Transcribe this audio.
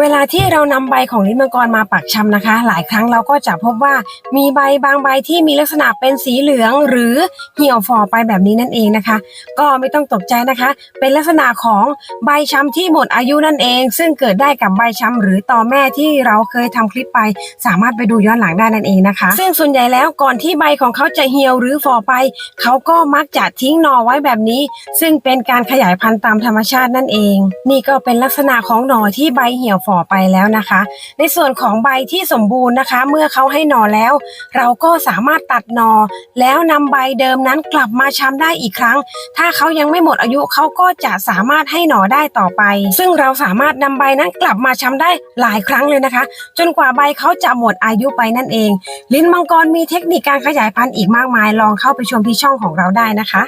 เวลาที่เรานำใบของลิ้นมังกรมาปักชำนะคะ หลายครั้งเราก็จะพบว่ามีใบบางใบที่มีลักษณะเป็นสีเหลือง หรือเหี่ยวฝ่อไปแบบนี้นั่นเองนะคะ ก็ไม่ต้องตกใจนะคะ เป็นลักษณะของใบช้ำที่หมดอายุนั่นเอง ซึ่งเกิดได้กับใบช้ำหรือตอแม่ที่เราเคยทำคลิปไป สามารถไปดูย้อนหลังได้นั่นเองนะคะ ซึ่งส่วนใหญ่แล้วก่อนที่ใบของเขาจะเหี่ยวหรือฝ่อไป เขาก็มักจะทิ้งหนอไว้แบบนี้ ซึ่งเป็นการขยายพันธุ์ตามธรรมชาตินั่นเอง นี่ก็เป็นลักษณะของหนอที่ใบเหี่ยวฝ่อไปแล้วนะคะ ในส่วนของใบที่สมบูรณ์นะคะ เมื่อเขาให้หน่อแล้ว เราก็สามารถตัดหน่อแล้วนำใบเดิมนั้นกลับมาช้ำได้อีกครั้ง ถ้าเขายังไม่หมดอายุเขาก็จะสามารถให้หน่อได้ต่อไป ซึ่งเราสามารถนำใบนั้นกลับมาช้ำได้หลายครั้งเลยนะคะ จนกว่าใบเขาจะหมดอายุไปนั่นเอง ลิ้นมังกรมีเทคนิคการขยายพันธุ์อีกมากมายลองเข้าไปชมที่ช่องของเราได้นะคะ